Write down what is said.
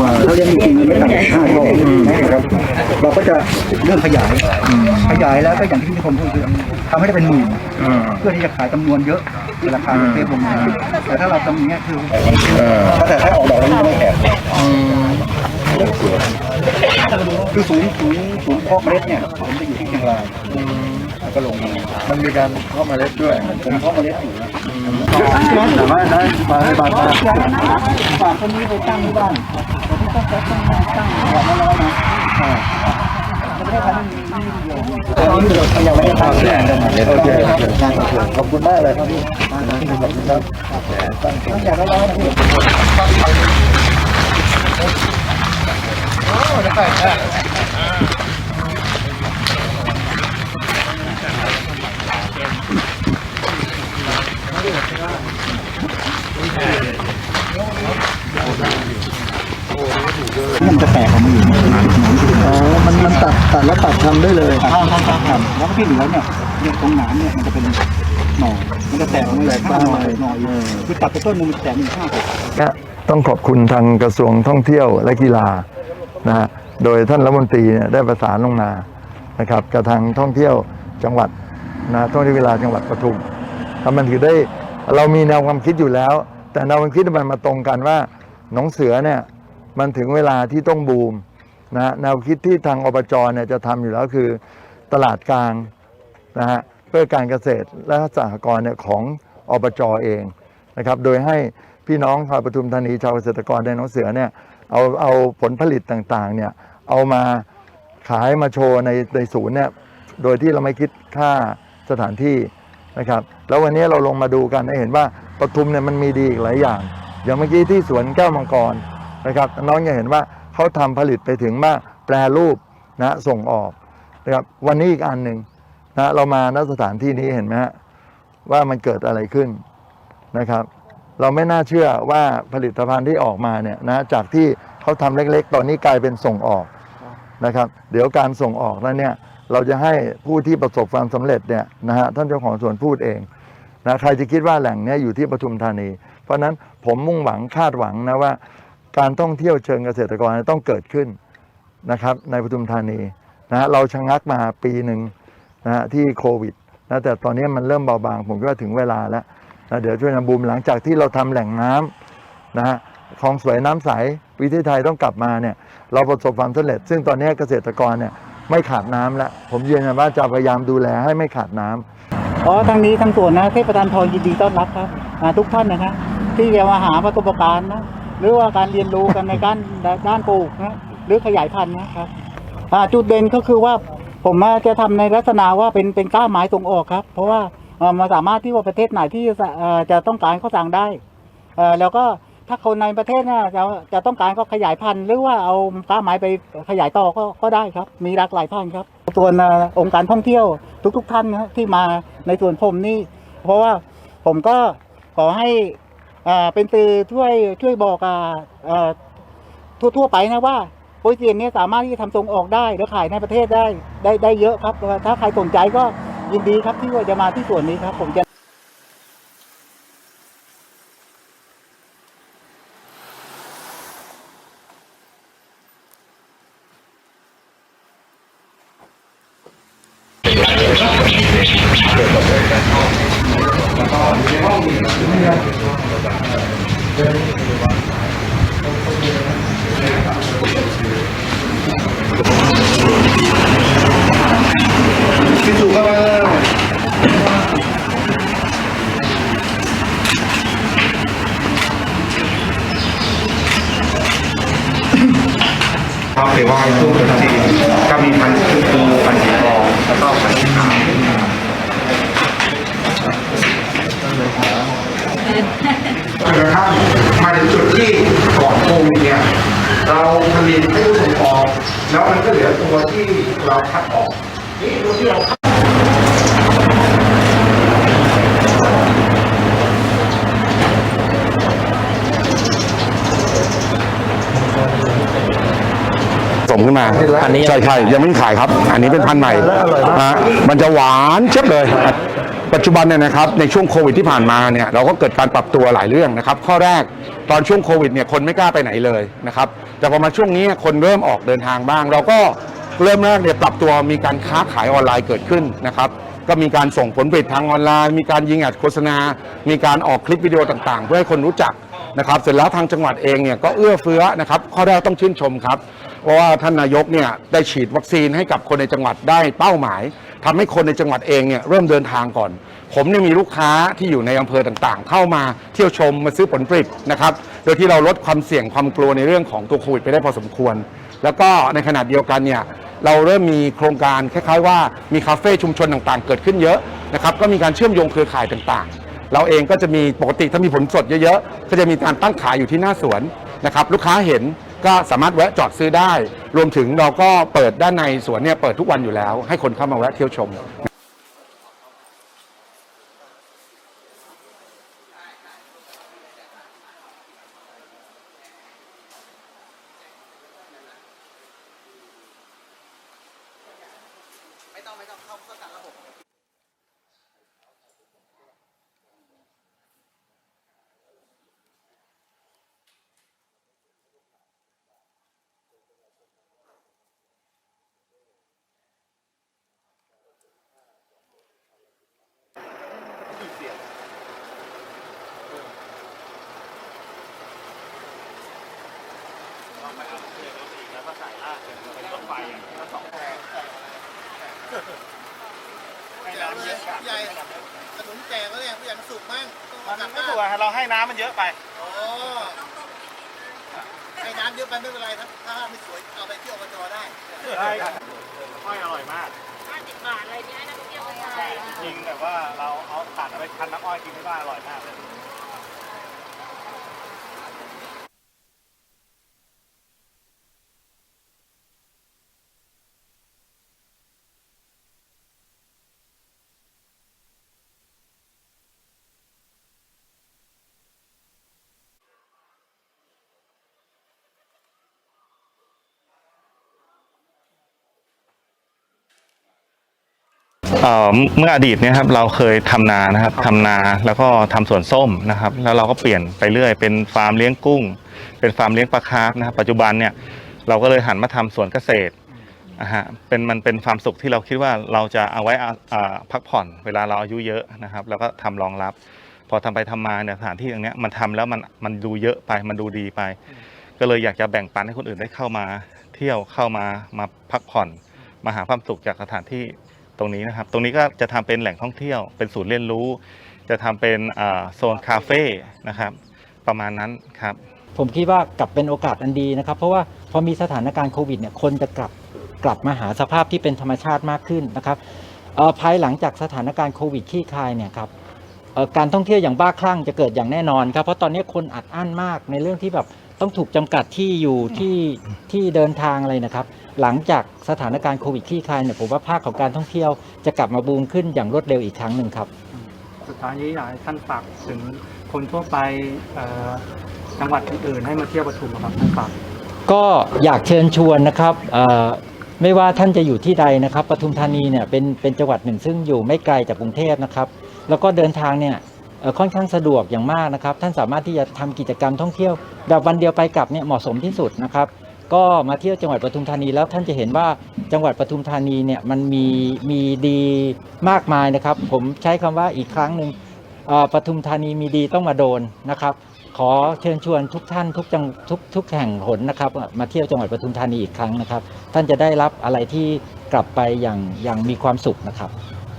ว่าถ้าเลี้ยงจริงๆไม่ต่ำกว่าห้าโลนะครับเราก็จะเริ่มขยาย ขยายแล้วก็อย่างที่พี่คมพูดคือทำให้ได้เป็นหมื่นเพื่อที่จะขายจำนวนเยอะราคาเซฟลงมาแต่ถ้าเราทำอย่างเงี้ยคือแต่ถ้าออกดอกแล้วมันไม่แตกคือศูนย์ศูนย์ศูนย์เพาะเมล็ดเนี่ยผมจะอยู่ที่เชียงราย แล้วก็ลงมามันมีการเพาะเมล็ดด้วยผมเพาะเมล็ดอยู่นะแต่ว่าได้มาให้บ้านมาฝากคนนี้ไปตั้งที่บ้านต่ที่ต้องตั้งตั้งตั้งหลอดละร้อยนะไม่ได้ทำนี่นี่เดียวนนี้เรายังไม่ได้ทำเลยโอเคขอบคุณมากเลยครับพี่ขอบคุณครับตั้งแต่ละร้อย ตัดตัดแล้วตัดทำได้เลยข้างข้างข้างข้างแล้วก็ที่เหลือเนี่ยเนี่ยตรงหนามเนี่ยมันจะเป็นหน่อมันจะแตกออกมาเลยข้างหน่อหน่ออยู่คือตัดไปต้นนึงมันจะแตกมีข้างหกก็ต้องขอบคุณทางกระทรวงท่องเที่ยวและกีฬานะฮะโดยท่านรัฐมนตรีเนี่ยได้ประสานลงมานะครับกับทางท่องเที่ยวจังหวัดนะท่องเที่ยวกีฬาจังหวัดปทุมแล้วมันถือได้เรามีแนวความคิดอยู่แล้ว แต่แนวความคิดมันมาตรงกันว่าหนองเสือเนี่ยมันถึงเวลาที่ต้องบูม นะแนวคิดที่ทางอบจเนี่ยจะทำอยู่แล้วคือตลาดกลางนะฮะเพื่อการเกษตรและสหกรณ์เนี่ยของอบจเองนะครับโดยให้พี่น้องชาวปทุมธานีชาวเกษตรกรในหนองเสือเนี่ยเอาเอาผลผลิตต่างๆเนี่ยเอามาขายมาโชว์ในในศูนย์เนี่ยโดยที่เราไม่คิดค่าสถานที่นะครับแล้ววันนี้เราลงมาดูกันให้เห็นว่าปทุมเนี่ยมันมีดีอีกหลายอย่าง อย่างเมื่อกี้ที่สวนแก้วมังกรนะครับน้องจะเห็นว่า เขาทำผลิตไปถึงว่าแปรรูปนะส่งออกนะครับวันนี้อีกอันหนึ่งนะเรามาณสถานที่นี้เห็นไหมฮะว่ามันเกิดอะไรขึ้นนะครับ เราไม่น่าเชื่อว่าผลิตภัณฑ์ที่ออกมาเนี่ยนะจากที่เขาทำเล็กๆ ตอนนี้กลายเป็นส่งออกนะครับ เดี๋ยวการส่งออกแล้วเนี่ยเราจะให้ผู้ที่ประสบความสำเร็จเนี่ยนะฮะท่านเจ้าของสวนพูดเองนะใครจะคิดว่าแหล่งนี้อยู่ที่ปทุมธานี เพราะฉะนั้นผมมุ่งหวังคาดหวังนะว่า การท่องเที่ยวเชิงเกษตรกรต้องเกิดขึ้นนะครับในปทุมธานีนะฮะเราชะงักมาปีหนึ่งนะฮะที่โควิดนะแต่ตอนนี้มันเริ่มเบาบาง ผมคิดว่าถึงเวลาแล้วนะเดี๋ยวช่วยนำบูมหลังจากที่เราทำแหล่งน้ำนะฮะคลองสวยน้ำใสวิทยไทยต้องกลับมาเนี่ยเราประสบความสำเร็จ ซึ่งตอนนี้เกษตรกรเนี่ยไม่ขาดน้ำแล้วผมยืนยันว่าจะพยายามดูแลให้ไม่ขาดน้ำอ๋อทางนี้ทางส่วนนะเทพประธานพรยินดีต้อนรับครับทุกท่านนะครับที่จะมาหาประสบการณ์นะ หรือว่าการเรียนรู้กันในการด้านปลูกนะหรือขยายพันธุ์นะครับจุดเด่นก็คือว่าผมจะทำในลักษณะว่าเป็นเป็นกล้าไม้ส่งออกครับ เพราะว่ามันสามารถที่ว่าประเทศไหนที่จะจะต้องการก็สั่งได้แล้วก็ถ้าคนในประเทศนี่ยจะจะต้องการก็ขยายพันธุ์หรือว่าเอากล้าไม้ไปขยายต่อก็ก็ได้ครับ มีหลากหลายพันธุ์ครับส่วนเอ่อองค์การท่องเที่ยวทุก ๆ ท่านนะที่มาในส่วนผมนี่ เพราะว่าผมก็ขอให้ อ่าเป็นสื่อช่วยช่วยบอกอ่าเอ่อทั่วๆไปนะว่าโปรเซียนเนี้สามารถที่จะทำส่งออกได้แล้วขายในประเทศได้ได้ได้เยอะครับ ถ้าใครสนใจก็ยินดีครับที่ว่าจะมาที่ส่วนนี้ครับผมจะ ก็คือว่าช่วงตรุษจีนก็มีพันธุ์ชมพูพันธุ์สีทองแล้วก็พันธุ์สีขาว จนกระทั่งมาถึงจุดที่ก่อนโควิดเนี่ยเราผลิตให้ผู้ส่งออกแล้วมันก็เหลือตัวที่เราคัดออกนี่ตัวที่เราคัดสมขึ้นมาอันนี้ใช่ใช่ยังไม่ขายครับ อันนี้เป็นพันธุ์ใหม่ฮะมันจะหวานเช็ดเลย ปัจจุบันเนี่ยนะครับในช่วงโควิดที่ผ่านมาเนี่ยเราก็เกิดการปรับตัวหลายเรื่องนะครับ ข้อแรกตอนช่วงโควิดเนี่ยคนไม่กล้าไปไหนเลยนะครับแต่พอมาช่วงนี้คนเริ่มออกเดินทางบ้าง เราก็เริ่มแรกเนี่ยปรับตัวมีการค้าขายออนไลน์เกิดขึ้นนะครับก็มีการส่งผลผลิตทางออนไลน์ มีการยิงแอดโฆษณา มีการออกคลิปวิดีโอต่างๆ เพื่อให้คนรู้จักนะครับเสร็จแล้วทางจังหวัดเองเนี่ยก็เอื้อเฟื้อนะครับข้อแรกต้องชื่นชมครับเพราะว่าท่านนายกเนี่ยได้ฉีดวัคซีนให้กับคนในจังหวัดได้เป้าหมาย ทำให้คนในจังหวัดเองเนี่ยเริ่มเดินทางก่อน ผมเนี่ยมีลูกค้าที่อยู่ในอำเภอต่างๆ เข้ามาเที่ยวชมมาซื้อผลผลิตนะครับโดยที่เราลดความเสี่ยงความกลัวในเรื่องของตัวโควิดไปได้พอสมควร แล้วก็ในขณะเดียวกันเนี่ยเราเริ่มมีโครงการคล้ายๆ ว่ามีคาเฟ่ชุมชนต่างๆ เกิดขึ้นเยอะนะครับก็มีการเชื่อมโยงเครือข่ายต่างๆ เราเองก็จะมีปกติถ้ามีผลสดเยอะๆก็จะมีการตั้งขายอยู่ที่หน้าสวนนะครับลูกค้าเห็น ก็สามารถแวะจอดซื้อได้ รวมถึงเราก็เปิดด้านในสวนเนี่ยเปิดทุกวันอยู่แล้ว ให้คนเข้ามาแวะเที่ยวชม ผู้ใหญ่ขนุนแจกแล้วเนี่ยผู้ใหญ่มันสุกมั่งต้องมันกลับไม่บ้านถูกอะเราให้น้ำมันเยอะไป โอ้ให้น้ำเยอะไปไม่เป็นไรครับถ้าไม่สวยเอาไปเที่ยวอบจได้อ้อยอร่อยมาก 50 บาทเลยเนี่ยให้นักท่องเที่ยวไปใช้ จริงแต่ว่าเราเอาตัดเอาไปคั้นน้ำอ้อยกินที่บ้านอร่อยมากเลย เอ่อเมื่ออดีตเนี่ยครับเราเคยทำนานะครับทำนาแล้วก็ทำสวนส้มนะครับ แล้วเราก็เปลี่ยนไปเรื่อย เป็นฟาร์มเลี้ยงกุ้ง เป็นฟาร์มเลี้ยงปลาคาร์ฟนะครับปัจจุบันเนี่ยเราก็เลยหันมาทำสวนเกษตรนะฮะเป็นมันเป็นความสุขที่เราคิดว่าเราจะเอาไว้อ่าอ่าพักผ่อนเวลาเราอายุเยอะนะครับ แล้วก็ทำรองรับ พอทำไปทำมาเนี่ยสถานที่ตรงเนี้ยมันทำแล้วมันมันดูเยอะไปมันดูดีไป ก็เลยอยากจะแบ่งปันให้คนอื่นได้เข้ามา เที่ยวเข้ามามาพักผ่อนมาหาความสุขจากสถานที่ ตรงนี้นะครับ ตรงนี้ก็จะทำเป็นแหล่งท่องเที่ยว เป็นศูนย์เรียนรู้ จะทำเป็นโซนคาเฟ่นะครับ ประมาณนั้นครับ ผมคิดว่ากลับเป็นโอกาสอันดีนะครับ เพราะว่าพอมีสถานการณ์โควิดเนี่ยคนจะกลับกลับมาหาสภาพที่เป็นธรรมชาติมากขึ้นนะครับภายหลังจากสถานการณ์โควิดคลี่คลายเนี่ยครับการท่องเที่ยวอย่างบ้าคลั่งจะเกิดอย่างแน่นอนครับเพราะตอนนี้คนอัดอั้นมากในเรื่องที่แบบ ต้องถูกจำกัดที่อยู่ที่ที่เดินทางอะไรนะครับ หลังจากสถานการณ์โควิดคลี่คลายเนี่ยผมว่าภาคของการท่องเที่ยวจะกลับมาบูมขึ้นอย่างรวดเร็วอีกครั้งหนึ่งครับ สุดท้ายนี้อยากให้ท่านฝากถึงคนทั่วไปเอ่อจังหวัดอื่นๆให้มาเที่ยวปทุมอะครับท่านฝากก็อยากเชิญชวนนะครับเอ่อไม่ว่าท่านจะอยู่ที่ใดนะครับปทุมธานีเนี่ยเป็นเป็นจังหวัดหนึ่งซึ่งอยู่ไม่ไกลจากกรุงเทพนะครับ แล้วก็เดินทางเนี่ยเอ่อ ค่อนข้างสะดวกอย่างมากนะครับ ท่านสามารถที่จะทำกิจกรรมท่องเที่ยว แบบวันเดียวไปกลับเนี่ยเหมาะสมที่สุดนะครับ ก็มาเที่ยวจังหวัดปทุมธานีแล้วท่านจะเห็นว่าจังหวัดปทุมธานีเนี่ยมันมีมีดีมากมายนะครับ ผมใช้คำว่าอีกครั้งหนึ่งปทุมธานีมีดีต้องมาโดนนะครับ ขอเชิญชวนทุกท่านทุกจังทุกทุกแห่งหนนะครับ มาเที่ยวจังหวัดปทุมธานีอีกครั้งนะครับ ท่านจะได้รับอะไรที่กลับไปอย่างอย่างมีความสุขนะครับ